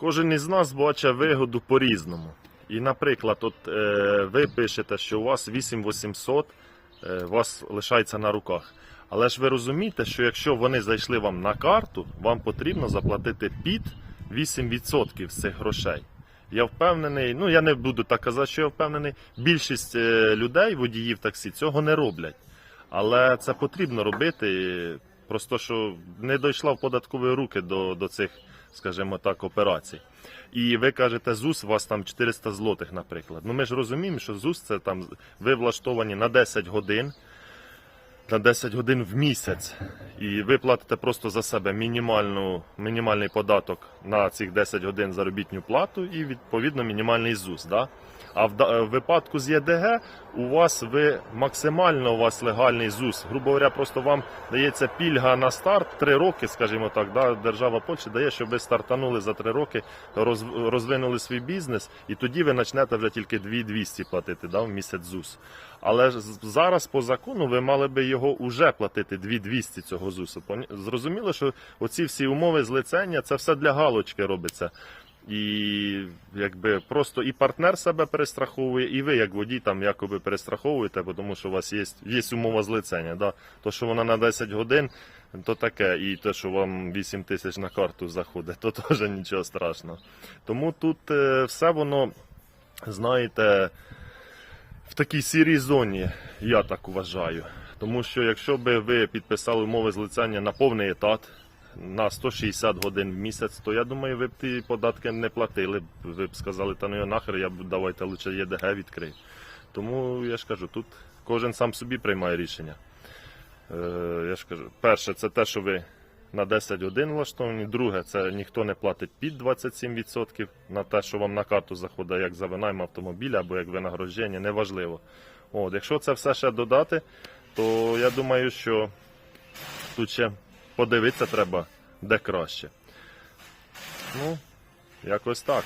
Кожен із нас бачить вигоду по-різному. І, наприклад, от, е, ви пишете, що у вас 8800 е, вас лишається на руках. Але ж ви розумієте, що якщо вони зайшли вам на карту, вам потрібно заплатити під 8% з цих грошей. Я впевнений, ну я не буду так казати, що я впевнений, більшість е, людей, водіїв таксі, цього не роблять. Але це потрібно робити, просто що не дійшла в податкові руки до, до цих, скажімо так, операцій. І ви кажете, ЗУС у вас там 400 злотих, наприклад. Ну ми ж розуміємо, що ЗУС це там ви влаштовані на 10 годин, на 10 годин в місяць. І ви платите просто за себе мінімальну, мінімальний податок на цих 10 годин заробітну плату і відповідно мінімальний ЗУС. Да? А в, в випадку з ЄДГ у вас ви максимально у вас легальний ЗУС. Грубо говоря, просто вам дається пільга на старт 3 роки, скажімо так. Да? Держава Польщі дає, щоб ви стартанули за 3 роки, роз, розвинули свій бізнес, і тоді ви почнете вже тільки 2200 платити да, в місяць ЗУС. Але зараз по закону ви мали би його уже платити 2200 цього ЗУСу. Зрозуміло, що оці всі умови злицення це все для галочки робиться. І якби просто і партнер себе перестраховує, і ви, як водій, там якоби перестраховуєте, тому що у вас є, є умова злицення. Да? То, що вона на 10 годин, то таке, і те, що вам 8 тисяч на карту заходить, то теж нічого страшного. Тому тут е, все воно, знаєте, в такій сірій зоні, я так вважаю. Тому що якщо би ви підписали умови злицяння на повний етат, на 160 годин в місяць, то я думаю, ви б ті податки не платили. Ви б сказали, та ну його нахер, я б давайте лише ЄДГ відкрию. Тому я ж кажу, тут кожен сам собі приймає рішення. Е, я ж кажу, перше, це те, що ви на 10 годин влаштовані. Друге, це ніхто не платить під 27% на те, що вам на карту заходить як за винайм автомобіля або як винагородження, неважливо. От, якщо це все ще додати, то я думаю, що тут ще подивитися треба де краще. Ну, якось так.